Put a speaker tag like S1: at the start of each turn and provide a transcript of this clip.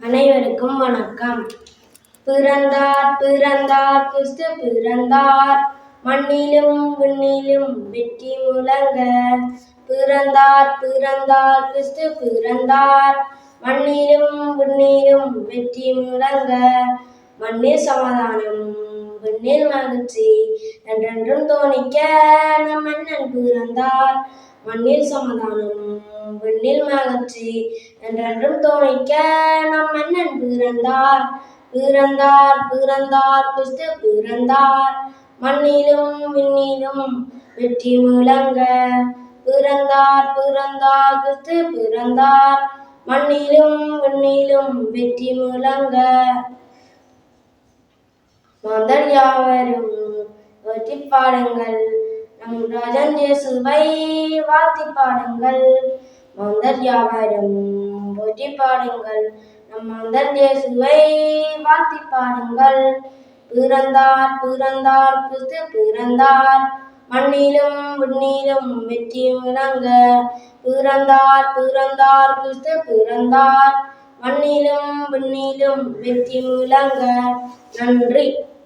S1: அனைவருக்கும் வணக்கம். பிறந்தார் பிறந்தார் கிறிஸ்து பிறந்தார். மண்ணிலும் விண்ணிலும் வெற்றி முழங்க. பிறந்தார் பிறந்தார் கிறிஸ்து பிறந்தார். மண்ணிலும் விண்ணிலும் வெற்றி முழங்க. மண்ணே சமாதானம் விண்ணில் மகிழ்ச்சி என்றென்றும் தோணிக்க நம் மன்னன் பிறந்தார் மண்ணில் சமாதானம் விண்ணில் மகிழ்ச்சி என்றென்றும் தோணிக்க நம் மன்னன் பிறந்தார் பிறந்தார் பிறந்தார் கிறிஸ்து பிறந்தார். மண்ணிலும் விண்ணிலும் வெற்றி முழங்க பிறந்தார் பிறந்தார் கிறிஸ்து பிறந்தார். மண்ணிலும் விண்ணிலும் வெற்றி முழங்க மாந்தர் யாவரும் வெற்றி பாடுங்கள் நம் ராஜன் இயேசுவை வாழ்த்தி பாடுங்கள். மாந்தர் யாவரும் போற்றி பாடுங்கள் நம் மாந்தர் இயேசுவை வாழ்த்தி பாடுங்கள். பிறந்தார் பிறந்தார் கிறிஸ்து பிறந்தார். மண்ணிலும் விண்ணிலும் வெற்றி முழங்க பிறந்தார் பிறந்தார் கிறிஸ்து பிறந்தார். மண்ணிலும் விண்ணிலும் வெற்றி முழங்க நன்றி.